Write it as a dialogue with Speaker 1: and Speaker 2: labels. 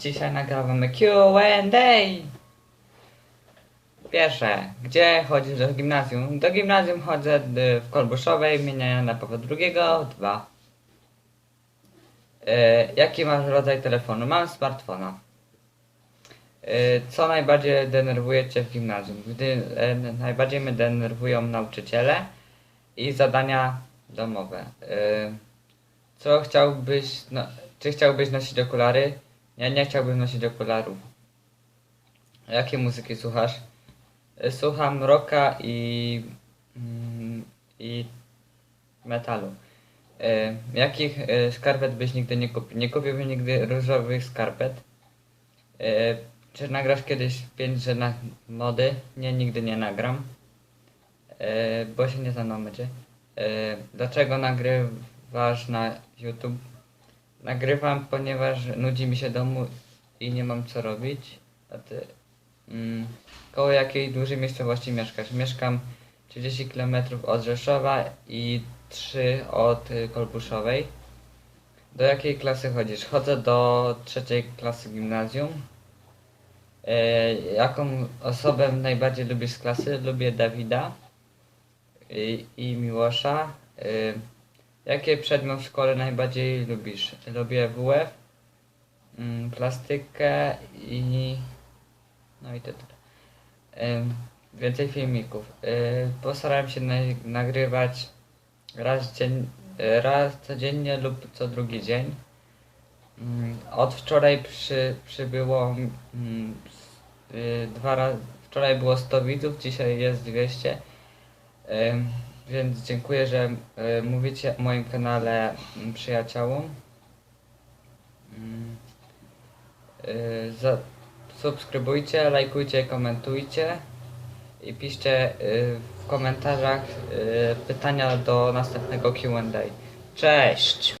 Speaker 1: dzisiaj nagrywamy Q&A. Pierwsze, gdzie chodzisz do gimnazjum? Do gimnazjum chodzę w Kolbuszowej, imienia Jana Pawła II, 2. Y, jaki masz rodzaj telefonu? Mam smartfona. Y, Co najbardziej denerwuje Cię w gimnazjum? Gdy e, najbardziej mnie denerwują nauczyciele i zadania domowe. Co chciałbyś, no, czy chciałbyś nosić okulary? Ja nie chciałbym nosić okularów. Jakie muzyki słuchasz? Y, Słucham rocka i, mm, i metalu. Y, Jakich y, skarpet byś nigdy nie kupił? Nie kupiłbym nigdy różowych skarpet. Czy nagrasz kiedyś w pięć na mody? Nie, nigdy nie nagram. Bo się nie znam na Dlaczego nagrywasz na YouTube? Nagrywam, ponieważ nudzi mi się domu i nie mam co robić. A ty? Mm, koło jakiej dużej miejscowości mieszkasz? Mieszkam 30 km od Rzeszowa i 3 od Kolbuszowej. Do jakiej klasy chodzisz? Chodzę do trzeciej klasy gimnazjum. E, jaką osobę najbardziej lubisz z klasy? Lubię Dawida i, i Miłosza. E, Jaki przedmiot w szkole najbardziej lubisz? Lubię WF, mm, plastykę i... no i to tyle. Więcej filmików. Y, Postaram się na- nagrywać raz, dzien, y, raz codziennie lub co drugi dzień. Mm, Od wczoraj przy, przybyło mm, y, dwa razy. Wczoraj było 100 widzów, dzisiaj jest 200. Więc dziękuję, że y, mówicie o moim kanale mm, przyjaciołom. Y, subskrybujcie, lajkujcie, komentujcie i piszcie y, w komentarzach y, pytania do następnego Q&A. Cześć!